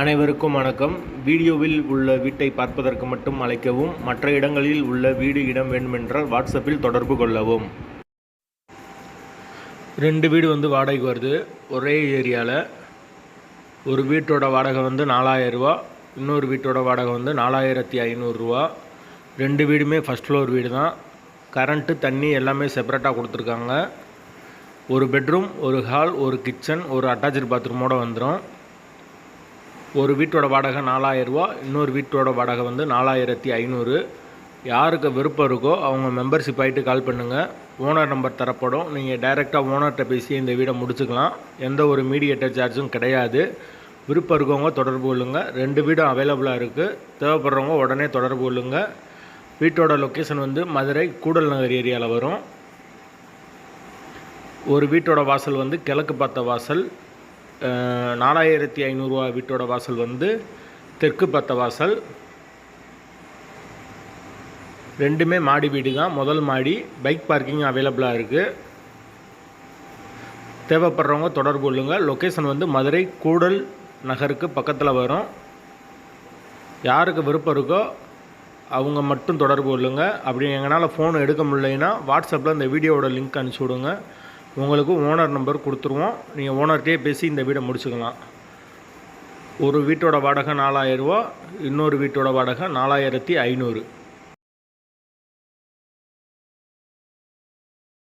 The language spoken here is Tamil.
அனைவருக்கும் வணக்கம். வீடியோவில் உள்ள வீட்டை பார்ப்பதற்கு மட்டும் அழைக்கவும் மற்ற இடங்களில் உள்ள வீடு இடம் வேண்டுமென்றால் வாட்ஸ்அப்பில் தொடர்பு கொள்ளவும். ரெண்டு வீடு வந்து வாடகைக்கு வருது. ஒரே ஏரியாவில் ஒரு வீட்டோட வாடகை வந்து நாலாயிரரூவா இன்னொரு வீட்டோட வாடகை வந்து நாலாயிரத்தி ஐநூறுரூவா ரெண்டு வீடுமே ஃபஸ்ட் ஃப்ளோர் வீடு தான். கரண்ட்டு தண்ணி எல்லாமே செப்பரேட்டாக கொடுத்துருக்காங்க. ஒரு பெட்ரூம் ஒரு ஹால் ஒரு கிச்சன் ஒரு அட்டாச்சு பாத்ரூமோடு வந்துடும் ஒரு வீட்டோட வாடகை நாலாயிரரூவா இன்னொரு வீட்டோட வாடகை வந்து நாலாயிரத்தி ஐநூறு. யாருக்கு விருப்பம் இருக்கோ அவங்க மெம்பர்ஷிப் ஆகிட்டு கால் பண்ணுங்கள் ஓனர் நம்பர் தரப்படும். நீங்கள் டைரெக்டாக ஓனர்கிட்ட பேசி இந்த வீடை முடிச்சுக்கலாம். எந்த ஒரு மீடியேட்டர் சார்ஜும் கிடையாது. விருப்பம் இருக்கவங்க தொடர்பு கொள்ளுங்கள் ரெண்டு வீடும் அவைலபிளாக இருக்குது தேவைப்படுறவங்க உடனே தொடர்பு கொள்ளுங்கள் வீட்டோட லொக்கேஷன் வந்து மதுரை கூடல் நகர் ஏரியாவில் வரும். ஒரு வீட்டோட வாசல் வந்து கிழக்கு பார்த்த வாசல். நாலாயிரத்தி ஐநூறுரூவா வீட்டோட வாசல் வந்து தெற்கு பத்த வாசல். ரெண்டுமே மாடி வீடு தான் முதல் மாடி பைக் பார்க்கிங் அவைலபிளாக இருக்குது தேவைப்படுறவங்க தொடர்பு கொள்ளுங்கள் லொக்கேஷன் வந்து மதுரை கூடல் நகருக்கு பக்கத்தில் வரும். யாருக்கு விருப்பம் இருக்கோ அவங்க மட்டும் தொடர்பு கொள்ளுங்கள் அப்படி எங்களால் ஃபோன் எடுக்க முடியலைன்னா வாட்ஸ்அப்பில் இந்த வீடியோவோட லிங்க் அனுப்பிச்சி விடுங்க. உங்களுக்கு ஓனர் நம்பர் கொடுத்துருவோம். நீங்கள் ஓனர்கிட்டே பேசி இந்த வீடை முடிச்சுக்கலாம். ஒரு வீட்டோட வாடகை நாலாயிரரூவா இன்னொரு வீட்டோட வாடகை நாலாயிரத்தி ஐநூறு.